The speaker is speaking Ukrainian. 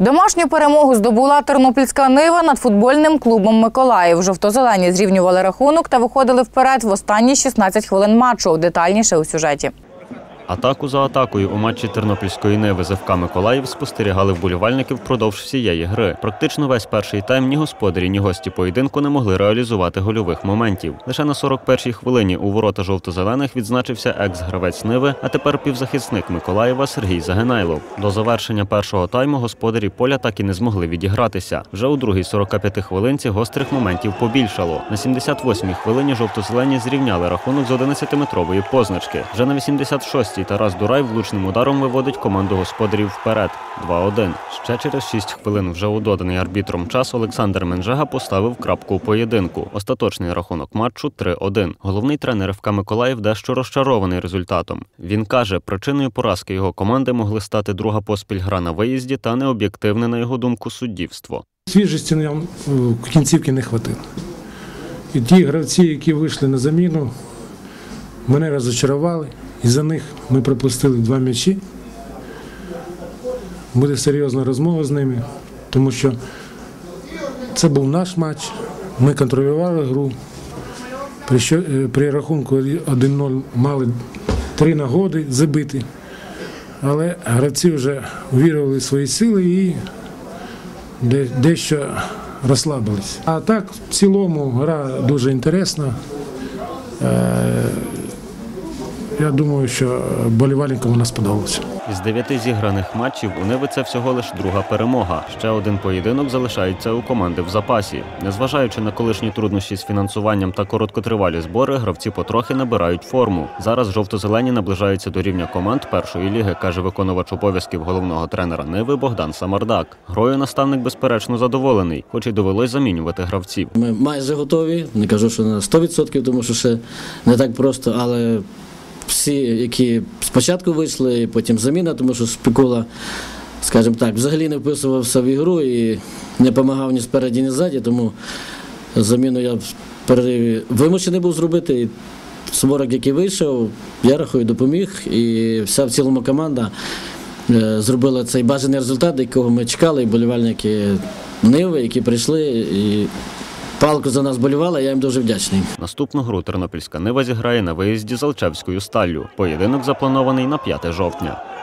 Домашню перемогу здобула тернопільська нива над футбольним клубом Миколаїв. Жовто-зелені зрівнювали рахунок та виходили вперед в останні 16 хвилин матчу. Детальніше у сюжеті. Атаку за атакою у матчі Тернопільської Ниви з Миколаїв спостерігали вболівальники впродовж всієї гри. Практично весь перший тайм ні господарі, ні гості поєдинку не могли реалізувати гольових моментів. Лише на 41-й хвилині у ворота жовто-зелених відзначився екс-гравець Ниви, а тепер півзахисник Миколаєва Сергій Загинайлов. До завершення першого тайму господарі поля так і не змогли відігратися. Вже у другій 45 хвилинці гострих моментів побільшало. На 78-й хвилині жовто-зелені зрівняли рахунок з 11-метрової позначки. Вже на 86-й Тарас Дурай влучним ударом виводить команду господарів вперед 2-1. Ще через 6 хвилин вже у доданий арбітром час Олександр Менжега поставив крапку у поєдинку. Остаточний рахунок матчу 3-1. Головний тренер ФК Миколаїв дещо розчарований результатом. Він каже, причиною поразки його команди могли стати друга поспіль гра на виїзді та необ'єктивне, на його думку, суддівство. Свіжості нам е, кінцівки не хватило. І ті гравці, які вийшли на заміну, мене розочарували. І за них ми пропустили два м'ячі. Буде серйозна розмова з ними, тому що це був наш матч. Ми контролювали гру. При, що, е, при рахунку 1-0 мали три нагоди забити. Але гравці вже вірили в свої сили і дещо розслабились. А так, в цілому, гра дуже інтересна. Я думаю, що болівальникам вона сподобалася. Із дев'яти зіграних матчів у Ниви це всього лиш друга перемога. Ще один поєдинок залишається у команди в запасі. Незважаючи на колишні труднощі з фінансуванням та короткотривалі збори, гравці потрохи набирають форму. Зараз жовто-зелені наближаються до рівня команд першої ліги, каже виконувач обов'язків головного тренера Ниви Богдан Самардак. Грою наставник безперечно задоволений, хоч і довелось замінювати гравців. Ми майже готові. Не кажу, що на 100%, тому що ще не так просто, але всі, які спочатку вийшли, потім заміна, тому що Спікула, скажімо так, взагалі не вписувався в ігру і не допомагав ні спереді, ні ззаді, тому заміну я в перериві вимушений був зробити. І Соборок, який вийшов, я рахую, допоміг. І вся в цілому команда е, зробила цей бажаний результат, якого ми чекали, і болівальники Ниви, які прийшли і палку за нас болювала. я їм дуже вдячний. Наступну гру Тернопільська Нива зіграє на виїзді з Алчевською сталлю. Поєдинок запланований на 5 жовтня.